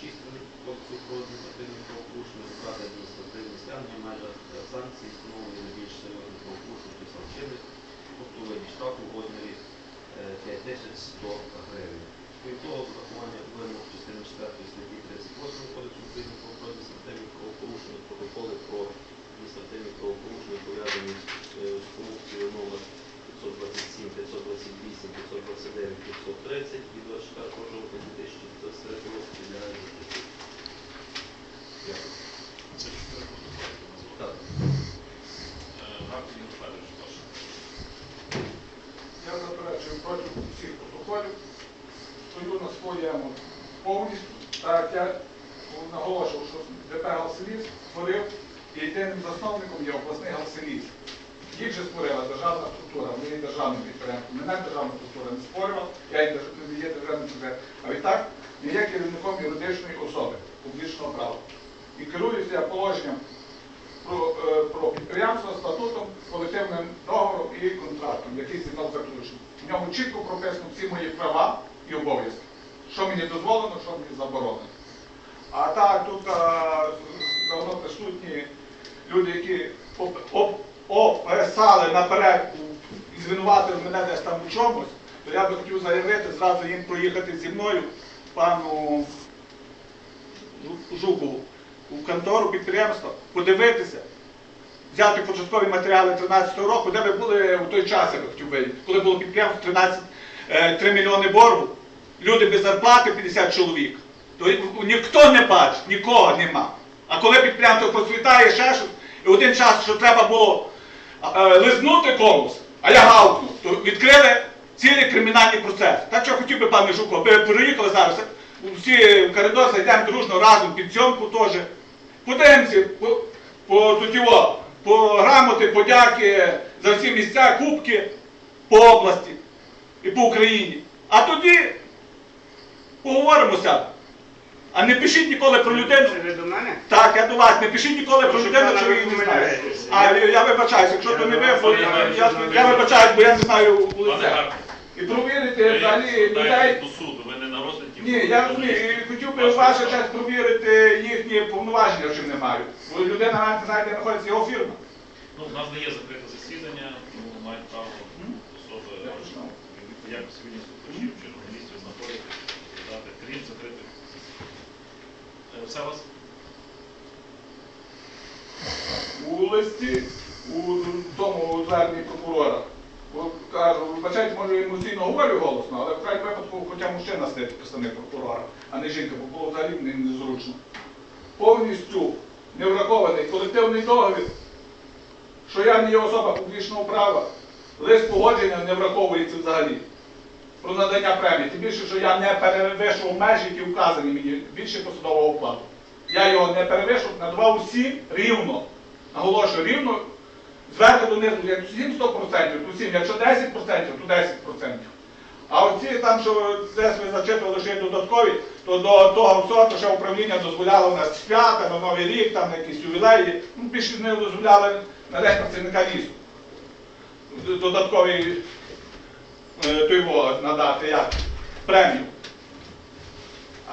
численних тобто хлопців по адміністративним правопорушенням, склад адміністративних стягнення, майже санкції встановлені найбільш серйозних правопорушників санчинних, тобто вині штраф у розмірі е, 100 гривень. Крім того, врахування вимог частини 4 статті 38 кодексу України про адміністративні правопорушення, протоколи про адміністративні правопорушення, пов'язані з е, корупцією номер 527, 528, 529, 530 і 24 Е, Гаврил Ігор Я заперечую проти всіх протоколів, стою на своєму повністю, так як я наголошував, що ДП Галселіс створив і єдиним засновником є обласний Галселіс. Їх же створила державна структура, вони є державним підприємством. Мене державна структура не створювала, я не є державним підприємством. А відтак не є керівником юридичної особи публічного права. І керуюся я положенням про, е, про підприємство, статутом, колективним договором і контрактом, який зі мною заключений. В ньому чітко прописано всі мої права і обов'язки. Що мені дозволено, що мені заборонено. А так тут а, давно присутні люди, які оп- оп- описали наперед і звинуватили мене десь там у чомусь, то я би хотів заявити, зразу їм проїхати зі мною, пану Жукову, у контору підприємства, подивитися, взяти початкові матеріали 13 року, де ви були у той час, я би хотів виявити, коли було підприємство 13, е, 3 мільйони боргу, люди без зарплати 50 чоловік. То ніхто не бачить, нікого нема. А коли підприємство процвітає, ще щось, і один час, що треба було е, лизнути комусь, а я гавкнув, то відкрили цілий кримінальний процес. Так що хотів би, пане Жуко, ви приїхали зараз, всі в коридор зайдемо дружно разом під зйомку теж. Подивимося по, по, тут по грамоти, подяки за всі місця, кубки по області і по Україні. А тоді поговоримося. А не пишіть ніколи про людину. Це ви до мене? Так, я до вас. Не пишіть ніколи про людину, що ви її не знаєте. А я, вибачаюсь, якщо то не ви, бо Я я, я, вибачаюсь, бо я не знаю вулиця. І провірити взагалі людей. до суду, ви не на розгляді. Ні, я розумію, і хотів би ваша честь провірити їхні повноваження, чи не маю. Бо людина навіть не знає, де знаходиться його фірма. Ну, в нас не є закрите засідання, тому мають право особи Я почну. як сьогодні слухачів чи журналістів знаходитись, дати, крім закритих засідань. Все вас? У листі, у тому зверненні прокурора. Кажу, вибачайте, може емоційно говорю голосно, але в крайньому випадку хоча мужчина сидить представник прокурора, а не жінка, бо було взагалі незручно. Повністю не врахований колективний договір, що я не є особа публічного права. Лист погодження не враховується взагалі. Про надання премії. Тим більше, що я не перевищував межі, які вказані мені більше посадового окладу. Я його не перевищив, надавав усім рівно. Наголошую, рівно зверху донизу, як всім 100%, то всім, якщо 10%, то 10%. А оці там, що десь ви зачитували, що є додаткові, то до того то ще управління дозволяло у нас свята, на Новий рік, там на якісь ювілеї, ну, більше не дозволяли на день працівника лісу. Д- Додатковий е, той його надати як премію.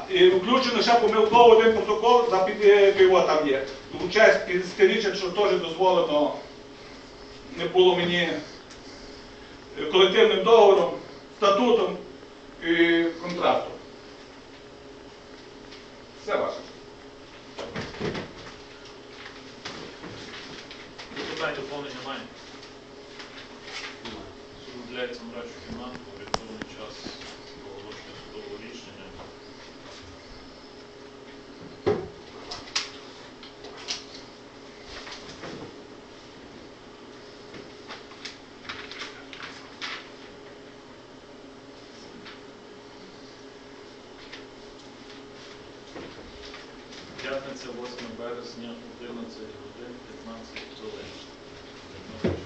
І включено ще помилково один протокол за під е, його там є. У честь 50-річчя, що теж дозволено не було мені е, колективним договором, статутом і контрактом. Все ваше. Питань доповнення має. Суд виділяється мрачу кімнату, орієнтований час оголошення судового рішення. борец не отдел на целеводе 15 човек.